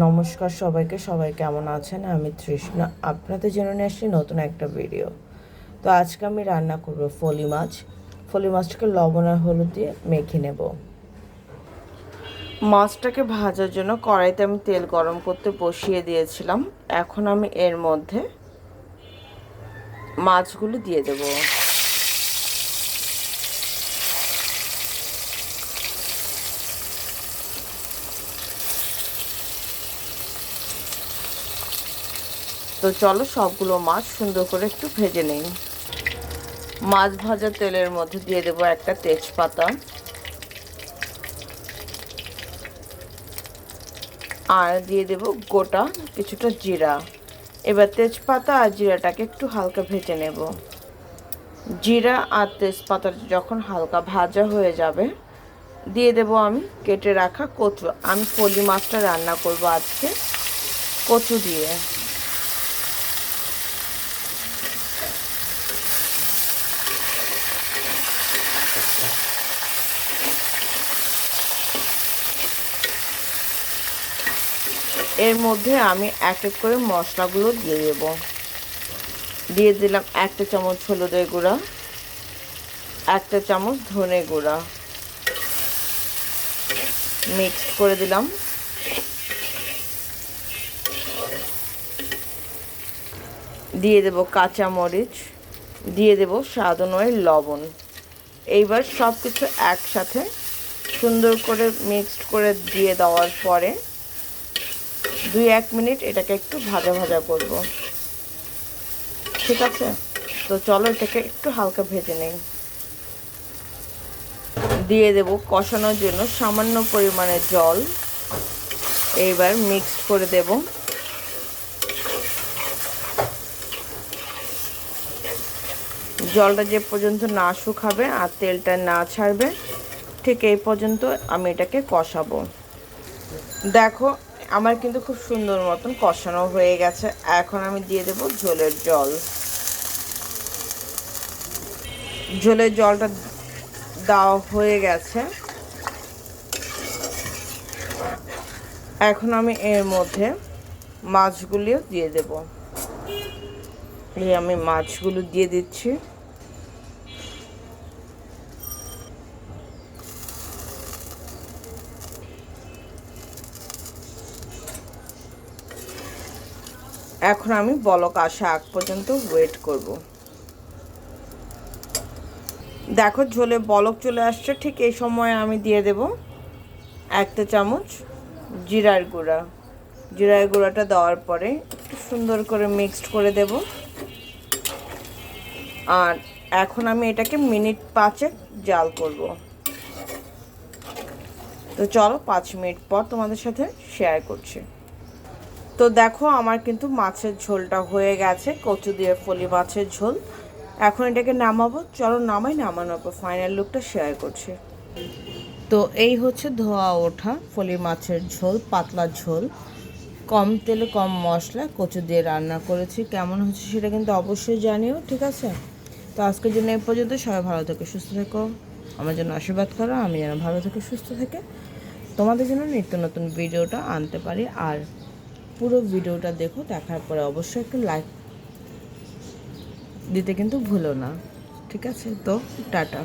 নমস্কার সবাইকে, সবাই কেমন আছেন? আমি তৃষ্ণা। আপনাদের জন্য নিয়ে আসছি নতুন একটা ভিডিও তো আজকে আমি রান্না করব ফলি মাছ। ফলি মাছটাকে লবণ আর হলুদ দিয়ে মেখে নেব। মাছটাকে ভাজার জন্য কড়াইতে আমি তেল গরম করতে বসিয়ে দিয়েছিলাম। এখন আমি এর মধ্যে মাছগুলো দিয়ে দেবো। তো চলো সবগুলো মাছ সুন্দর করে একটু ভেজে নেই। মাছ ভাজা তেলের মধ্যে দিয়ে দেবো একটা তেজপাতা। আর দিয়ে দেব গোটা কিছুটা জিরা। এবার তেজপাতা আর জিরাটাকে একটু হালকা ভেজে নেব। জিরা আর তেজপাতা যখন হালকা ভাজা হয়ে যাবে, দিয়ে দেব আমি কেটে রাখা কচু। আমি পলি মাছটা রান্না করব আজকে, কচু দিয়ে। এর মধ্যে আমি এক এক করে মশলাগুলো দিয়ে দেব। দিয়ে দিলাম একটা চামচ হলুদের গুঁড়া, একটা চামচ ধনে গুঁড়া। মিক্সড করে দিলাম। দিয়ে দেব কাঁচা মরিচ, দিয়ে দেব স্বাদ অনুযায়ী লবণ। এইবার সব কিছু একসাথে সুন্দর করে মিক্সড করে দিয়ে দেওয়ার পরে দুই এক মিনিট এটাকে একটু ভাজা ভাজা করব। ঠিক আছে? তো চলো এটাকে একটু হালকা ভেজে নেই। দিয়ে দেব কষানোর জন্য সামান্য পরিমাণে জল। এইবার মিক্সড করে দেব। জলটা যে পর্যন্ত না শুকাবে আর তেলটা না ছাড়বে, ঠিক এই পর্যন্ত আমি এটাকে কষাবো। দেখো আমার কিন্তু খুব সুন্দর মতন কষানো হয়ে গেছে। এখন আমি দিয়ে দেব ঝোলের জল। ঝোলের জলটা দেওয়া হয়ে গেছে। এখন আমি এর মধ্যে মাছগুলিও দিয়ে দেব। এই আমি মাছগুলো দিয়ে দিচ্ছি। এখন আমি বলক আসা আগ পর্যন্ত ওয়েট করব। দেখো ঝোলে বলক চলে আসছে, ঠিক এই সময় আমি দিয়ে দেব একটা চামচ জিরার গুঁড়া। জিরার গুঁড়াটা দেওয়ার পরে একটু সুন্দর করে মিক্সড করে দেব। আর এখন আমি এটাকে মিনিট পাঁচেক জাল করব। তো চলো পাঁচ মিনিট পর তোমাদের সাথে শেয়ার করছি। তো দেখো আমার কিন্তু মাছের ঝোলটা হয়ে গেছে, কচু দিয়ে ফলি মাছের ঝোল। এখন এটাকে নামাবো। চলো নামাই, নামানোর পর ফাইনাল লুকটা শেয়ার করছি। তো এই হচ্ছে ধোয়া ওঠা, ফলি মাছের ঝোল, পাতলা ঝোল। কম তেলে, কম মশলা, কচু দিয়ে রান্না করেছি। কেমন হচ্ছে সেটা কিন্তু অবশ্যই জানিও, ঠিক আছে? তো আজকের জন্য এই পর্যন্ত, সবাই ভালো থেকে, সুস্থ থেকো। আমার জন্য আশীর্বাদ করো, আমি যেন ভালো থেকে, সুস্থ থেকে তোমাদের জন্য নিত্য নতুন ভিডিওটা আনতে পারি। আর পুরো ভিডিওটা দেখো, দেখার পরে অবশ্যই একটু লাইক দিতে কিন্তু ভুলো না। ঠিক আছে? তো, টাটা।